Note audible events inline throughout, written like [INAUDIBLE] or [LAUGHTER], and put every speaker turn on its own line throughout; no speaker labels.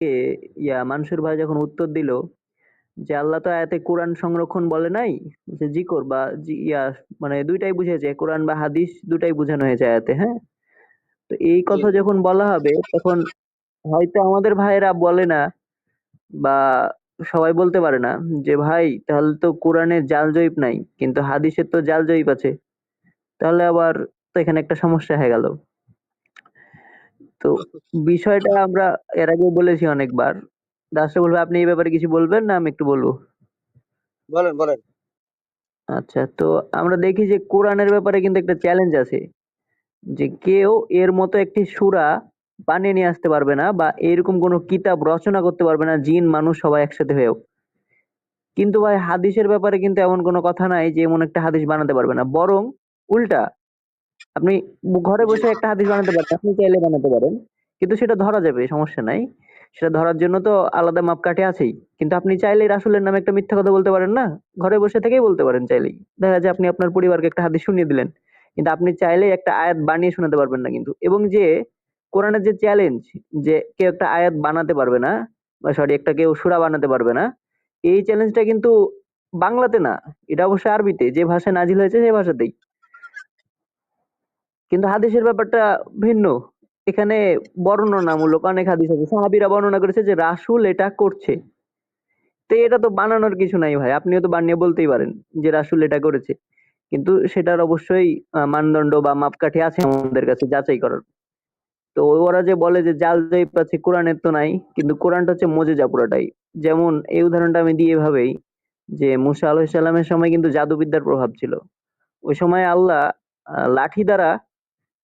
কে? ইয়া মানসুর ভাই যখন উত্তর দিল যে আল্লাহ তো আয়াতে কোরআন সংরক্ষণ বলে নাই যে জিকর বা ইয়া মানে দুইটাই বুঝেছে কোরআন বা হাদিস দুটাই বোঝানো হয়েছে আয়াতে হ্যাঁ? তো এই কথা যখন বলা হবে তখন হয়তো আমাদের ভাইয়েরা বলে না বা সবাই বলতে পারে না যে ভাই তাহলে তো কোরআনের জাল জয়ীব নাই কিন্তু হাদিসের তো জাল জয়ীব আছে। তাহলে আবার তো এখানে একটা সমস্যা হয়ে গেল। তো বিষয়টা আমরা এর আগেও বলেছি অনেকবার। দাসটা বলবে আপনি এই ব্যাপারে কিছু বলবেন না? আমি একটু বলব।
বলেন বলেন।
আচ্ছা তো আমরা দেখি যে কোরআনের ব্যাপারে কিন্তু একটা চ্যালেঞ্জ আছে। যে কেউ এর মতো একটি সুরা বানিয়ে নিয়ে আসতে পারবে না বা এরকম কোনো কিতাব রচনা করতে পারবে না জিন মানুষ সবাই একসাথে হয়েও। কিন্তু ভাই হাদিসের ব্যাপারে কিন্তু এমন কোনো কথা নাই যে এমন একটা হাদিস বানাতে পারবে না। বরং উল্টা আপনি ঘরে বসে একটা হাদিস বানাতে পারেন আপনি চাইলে বানাতে পারেন। কিন্তু সেটা ধরা যাবে সমস্যা নাই। সেটা ধরার জন্য তো আলাদা মাপকাঠি আছেই। কিন্তু আপনি চাইলে রাসূলের নামে একটা মিথ্যা কথা বলতে পারেন না। ঘরে বসে থেকেই বলতে পারেন চাইলেই। দেখা যায় আপনি আপনার পরিবারকে একটা হাদিস শুনিয়ে দিলেন। কিন্তু আপনি চাইলেই একটা আয়াত বানিয়ে শোনাতে পারবেন না কিন্তু। এবং যে কোরআনের যে চ্যালেঞ্জ যে কেউ একটা আয়াত বানাতে পারবে না বা সরি একটা কেউ সুরা বানাতে পারবে না এই চ্যালেঞ্জটা কিন্তু বাংলাতে না। এটা অবশ্যই আরবিতে। যে ভাষায় নাজিল হয়েছে সেই ভাষাতেই। কিন্তু হাদিসের ব্যাপারটা ভিন্ন। এখানে বর্ণনামূলক অনেক হাদিস আছে। সাহাবীরা বর্ণনা করেছে যে রাসূল এটা করছে। তো এটা তো বানানোর কিছু নাই ভাই, আপনিও তো বানিয়ে বলতেই পারেন যে রাসূল এটা করেছে। কিন্তু সেটার অবশ্যই মানদণ্ড বা মাপকাঠি আছে আমাদের কাছে যাচাই করার। তো ওরা যে বলে যে জাল জয়ীব আছে, কোরআনের তো নাই, কিন্তু কোরআনটা হচ্ছে মজেজা পুরাটাই। যেমন এই উদাহরণটা আমি দিই এভাবেই যে মুসা আলাইহিস সালামের সময় কিন্তু জাদুবিদ্যার প্রভাব ছিল। ওই সময় আল্লাহ লাঠি দ্বারা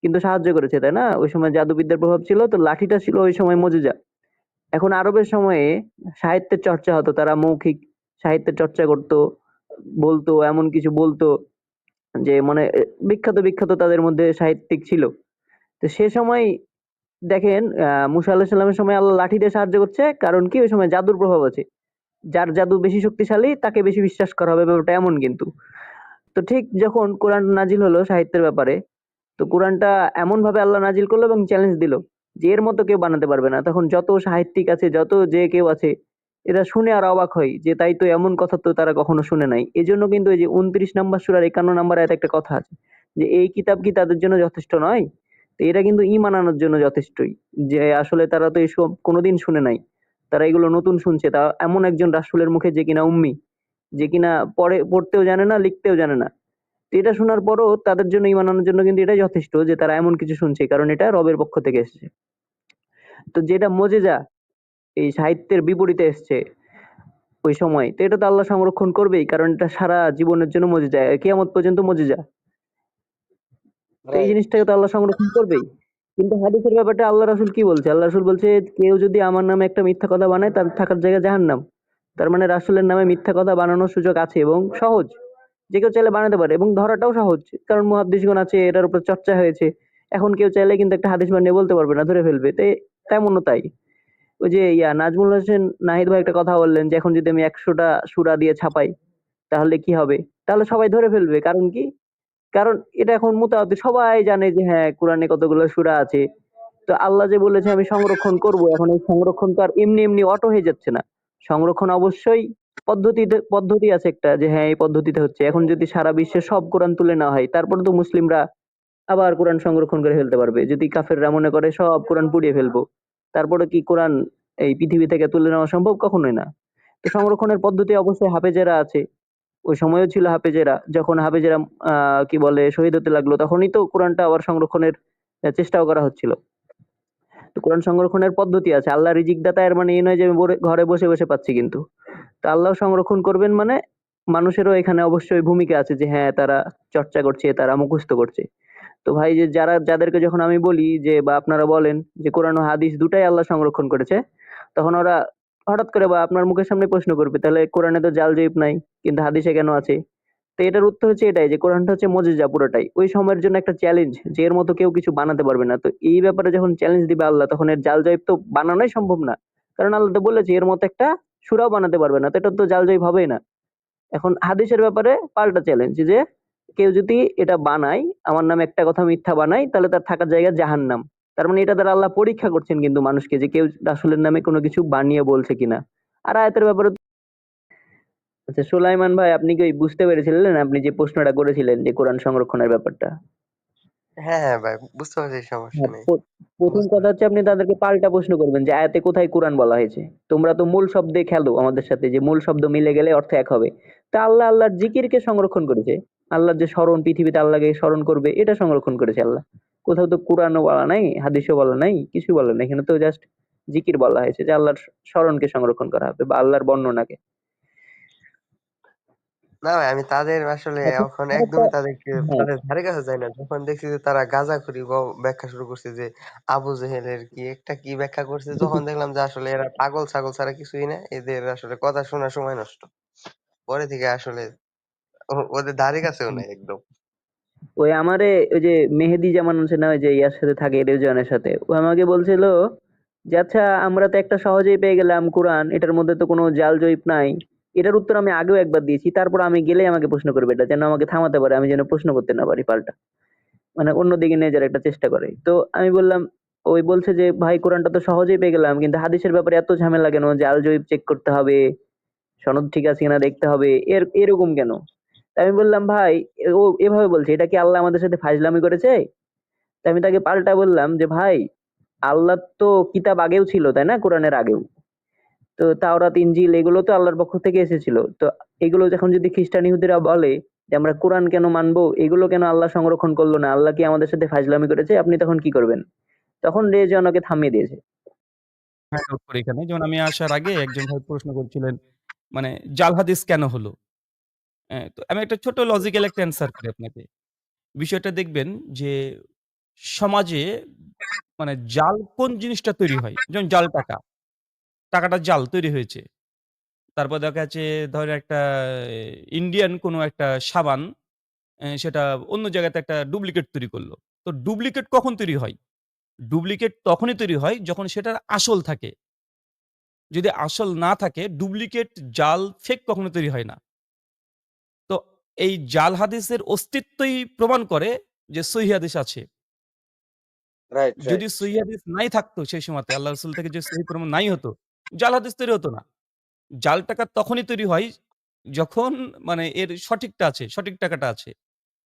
কিন্তু সাহায্য করেছে, তাই না? ওই সময় জাদুবিদ্যার প্রভাব ছিল, তো লাঠিটা ছিল ওই সময় মজেজা। এখন আরবের সময়ে সাহিত্যের চর্চা হতো, তারা মৌখিক সাহিত্যের চর্চা করতো, বলতো, এমন কিছু বলতো, যে মানে বিখ্যাত বিখ্যাত তাদের মধ্যে সাহিত্যিক ছিল। তো সে সময় দেখেন মুসা আল্লাহ সাল্লামের সময় আল্লাহ লাঠি দিয়ে সাহায্য করছে, কারণ কি? ওই সময় জাদুর প্রভাব আছে। যার জাদু বেশি শক্তিশালী, তাকে বেশি বিশ্বাস করা হবে, ব্যাপারটা এমন কিন্তু। তো ঠিক যখন কোরআন নাজিল হলো সাহিত্যের ব্যাপারে তো কোরআনটা এমন ভাবে আল্লাহ নাজিল করল এবং চ্যালেঞ্জ দিল যে এর মতো কেউ বানাতে পারবে না। তখন যত সাহিত্যিক আছে, যত যে কেউ আছে, এরা শুনে আর অবাক হয় যে তাই তো এমন কথা তো তারা কখনো শুনে নাই। এই জন্য কিন্তু এই যে উনত্রিশ নাম্বার সুরার একান্ন নাম্বার আয়াতে একটা কথা আছে যে, এই কিতাব কি তাদের জন্য যথেষ্ট নয়? তো এটা কিন্তু ঈমান আনার জন্য যথেষ্টই। যে আসলে তারা তো এসব কোনোদিন শুনে নাই। তারা এগুলো নতুন শুনছে। তা এমন একজন রাসূলের মুখে যে কিনা উম্মি, যে কিনা পড়ে, পড়তেও জানে না, লিখতেও জানে না। এটা শোনার পরও তাদের জন্য ঈমান আনার জন্য কিন্তু এটাই যথেষ্ট যে তারা এমন কিছু শুনছে কারণ এটা রবের পক্ষ থেকে এসেছে। তো যেটা মজেজা এই সাহিত্যের বিপরীতে এসছে ওই সময় তো এটা তো আল্লাহ সংরক্ষণ করবেই কারণ এটা সারা জীবনের জন্য মজেজা কিয়ামত পর্যন্ত মজেজা। তো এই জিনিসটাকে তো আল্লাহ সংরক্ষণ করবেই। কিন্তু হাদিসের ব্যাপারটা আল্লাহ রাসূল কি বলছে? আল্লাহ রাসূল বলছে কেউ যদি আমার নামে একটা মিথ্যা কথা বানায় তার থাকার জায়গা জাহান্নাম। তার মানে রাসুলের নামে মিথ্যা কথা বানানোর সুযোগ আছে এবং সহজ। যে কেউ চাইলে বানাতে পারে এবং ধরাটাও সহজ, কারণ মুহাদ্দিসগণ আছে, এটার উপর চর্চা হয়েছে। এখন কেউ চাইলে কিন্তু একটা হাদিস বানিয়ে বলতে পারবে না, ধরে ফেলবে। তো তেমনও তাই। ওই যে ইয়া, নাজমুল হোসেন নাহিদ ভাই একটা কথা বললেন যে, এখন যদি আমি একশোটা সূরা দিয়ে ছাপাই, তাহলে কি হবে? তাহলে সবাই ধরে ফেলবে। কারণ কি? কারণ এটা এখন মুতাওয়াতির সবাই জানে যে হ্যাঁ কোরআনে কতগুলো সূরা আছে। তো আল্লাহ যে বলেছে, আমি সংরক্ষণ করব। এখন এই সংরক্ষণ তো আর এমনি এমনি অটো হয়ে যাচ্ছে না। সংরক্ষণ অবশ্যই পদ্ধতিতে, পদ্ধতি আছে একটা যে হ্যাঁ এই পদ্ধতিতে হচ্ছে। এখন যদি সারা বিশ্বে সব কোরআন তুলে নেওয়া হয়, তারপরে তো মুসলিমরা আবার কোরআন সংরক্ষণ করে ফেলতে পারবে। যদি কাফেররা মনে করে সব কোরআন পুড়িয়ে ফেলব, তারপরে কি কোরআন এই পৃথিবী থেকে তুলে নেওয়া সম্ভব? কখনোই না। তো সংরক্ষণের পদ্ধতি অবশ্যই হাফেজেরা আছে। ওই সময়ও ছিল হাফেজেরা। যখন হাফেজেরা কি বলে শহীদ হতে লাগল, তখনই তো কোরআনটা আবার সংরক্ষণের চেষ্টাও করা হচ্ছিল। তো কোরআন সংরক্ষণের পদ্ধতি আছে। আল্লাহ রিজিক দাতা এর মানে এই নয় যে আমি ঘরে বসে বসে পাচ্ছি কিন্তু। তো আল্লাহ সংরক্ষণ করবেন মানে মানুষেরও এখানে অবশ্যই ভূমিকা আছে যে হ্যাঁ তারা চর্চা করছে, তারা মুখস্থ করছে। তো ভাই, যে যারা, যাদেরকে যখন আমি বলি যে, বা আপনারা বলেন যে, কোরআন ও হাদিস দুটাই আল্লাহ সংরক্ষণ করেছে, তখন ওরা হঠাৎ করে বা আপনার মুখের সামনে প্রশ্ন করবে, তাহলে কোরআনে তো জাল জয়ীব নাই, কিন্তু হাদিসে কেন আছে? তো এটার উত্তর হচ্ছে এটাই যে, কোরআনটা হচ্ছে মজিজা পুরোটাই। ওই সময়ের জন্য একটা চ্যালেঞ্জ যে, এর মতো কেউ কিছু বানাতে পারবে না। তো এই ব্যাপারে যখন চ্যালেঞ্জ দিবে আল্লাহ, তখন এর জাল জয়ীব তো বানানোই সম্ভব না। কারণ আল্লাহ তো বলেছে, এর মতো একটা সুরাও বানাতে পারবে না, তো এটা তো জাল জয়ীব না। এখন হাদিসের ব্যাপারে পাল্টা চ্যালেঞ্জ যে, কেউ যদি এটা বানায়, আমার নামে একটা কথা মিথ্যা বানায়, তাহলে তার থাকার জায়গা জাহান্নাম। তার মানে এটা দ্বারা আল্লাহ পরীক্ষা করছেন কিন্তু মানুষকে যে, কেউ রাসূলের নামে কোনো কিছু বানিয়ে বলছে কিনা। আর আয়াতের ব্যাপারে আচ্ছা সুলাইমান ভাই, আপনি কি বুঝতে পেরেছিলেন? আপনি যে প্রশ্নটা করেছিলেন যে, কোরআন সংরক্ষণের ব্যাপারটা।
হ্যাঁ হ্যাঁ ভাই বুঝতে পারছি সমস্যা
হ্যাঁ,
নেই।
প্র- প্রথম কথা হচ্ছে আপনি তাদেরকে পাল্টা প্রশ্ন করবেন যে আয়াতে কোথায় কোরআন বলা হয়েছে? তোমরা তো মূল শব্দে খেলো আমাদের সাথে যে মূল শব্দ মিলে গেলে অর্থ এক হবে। তা আল্লাহ আল্লাহর জিকিরকে সংরক্ষণ করেছে। আল্লাহর যে স্মরণ পৃথিবীতে আল্লাহকে স্মরণ করবে এটা সংরক্ষণ করেছে আল্লাহ। কোথাও তো কোরআনও বলা নাই হাদিসও বলা নাই কিছু বলা নাই। এখানে তো জাস্ট জিকির বলা হয়েছে যে আল্লাহর স্মরণকে সংরক্ষণ করা হবে বা আল্লাহর বর্ণনাকে।
না ভাই আমি তাদের আসলে
আচ্ছা,
এখন একদমই তাদেরকে
হ্যাঁ।
তাদের ধারে কাছে যাই না। যখন দেখছি যে তারা গাঁজাখুরি ব্যাখ্যা শুরু করছে যে আবু জেহেলের কি একটা কি ব্যাখ্যা করছে তখন [LAUGHS] দেখলাম যে আসলে এরা পাগল ছাগল ছাড়া কিছুই না। এদের আসলে কথা শোনার সময় নষ্ট। পরে থেকে আসলে ওদের ধারে কাছেও নাই একদম।
ওই আমারে ওই যে মেহেদি জামান আছে না ওই যে ইয়ার সাথে থাকে রেজওয়ানের সাথে ও আমাকে বলছিল যে আচ্ছা আমরা তো একটা সহজেই পেয়ে গেলাম কোরআন এটার মধ্যে তো কোনো জাল জয়ীব নাই। এটার উত্তর আমি আগেও একবার দিয়েছি, তারপর আমি গেলেই আমাকে প্রশ্ন করবে এটা, যেন আমাকে থামাতে পারে, আমি যেন প্রশ্ন করতে না পারি পাল্টা। মানে অন্যদিকে নিয়ে যাওয়ার একটা চেষ্টা করে। তো আমি বললাম, ওই বলছে যে, ভাই, কোরআনটা তো সহজেই পেয়ে গেলাম, কিন্তু হাদিসের ব্যাপারে এত ঝামেলা কেন? যে আল জয়ীব চেক করতে হবে, সনদ ঠিক আছে কিনা দেখতে হবে, এর, এরকম কেন? আমি বললাম, ভাই, ও এভাবে বলছে, এটা কি আল্লাহ আমাদের সাথে ফাজলামি করেছে? তা আমি তাকে পাল্টা বললাম যে, ভাই, আল্লাহ তো কিতাব আগেও ছিল, তাই না? কোরআনের আগেও। তো তাওরাত ইনজিল এগুলো তো আল্লাহর পক্ষ থেকে এসেছিল তো এগুলো যখন যদি খ্রিস্টান ইহুদিরা বলে যে আমরা কোরআন কেন মানবো এগুলো কেন আল্লাহ সংরক্ষণ করল না আল্লাহ কি আমাদের সাথে ফাজলামি করেছে আপনি তখন কি করবেন তখন রেজওয়ানকে থামিয়ে দিয়েছে
হ্যাঁ, এখানে। যেমন আমি আসার আগে একজন ভাই প্রশ্ন করছিলেন, মানে জাল হাদিস কেন হলো? হ্যাঁ, তো আমি একটা ছোট লজিক্যাল একটা অ্যান্সার করি আপনাকে। বিষয়টা দেখবেন যে সমাজে মানে জাল কোন জিনিসটা তৈরি হয়? যেমন জাল টাকা। টাকাটা জাল তৈরি হয়েছে। তারপর দেখা যাচ্ছে ধরেন একটা ইন্ডিয়ান কোনো একটা সাবান সেটা অন্য জায়গাতে একটা ডুপ্লিকেট তৈরি করল। তো ডুপ্লিকেট কখন তৈরি হয়? ডুপ্লিকেট তখনই তৈরি হয় যখন সেটার আসল থাকে। যদি আসল না থাকে ডুপ্লিকেট জাল ফেক কখনো তৈরি হয় না। তো এই জাল হাদিসের অস্তিত্বই প্রমাণ করে যে সহিহ হাদিস আছে। যদি সহিহ হাদিস নাই থাকতো সেই সময়তে আল্লাহ রসুল থেকে যে সহিহ প্রমাণ নাই হতো, জাল হাদিস তৈরি হতো না। জাল টাকা তখনই তৈরি হয় যখন মানে এর সঠিকটা আছে, সঠিক টাকাটা আছে।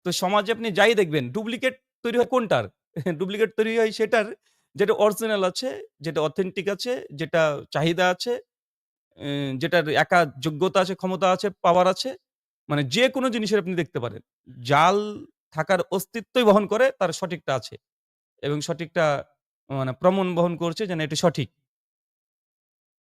তো সমাজে আপনি যাই দেখবেন ডুপ্লিকেট তৈরি হয় কোনটার? [LAUGHS] ডুপ্লিকেট তৈরি হয় সেটার যেটা অরিজিনাল আছে, যেটা অথেন্টিক আছে, যেটা চাহিদা আছে, যেটার একা যোগ্যতা আছে, ক্ষমতা আছে, পাওয়ার আছে। মানে যে কোনো জিনিসের আপনি দেখতে পারেন। জাল থাকার অস্তিত্বই বহন করে তার সঠিকটা আছে। এবং সঠিকটা মানে প্রমাণ বহন করছে যেন এটি সঠিক।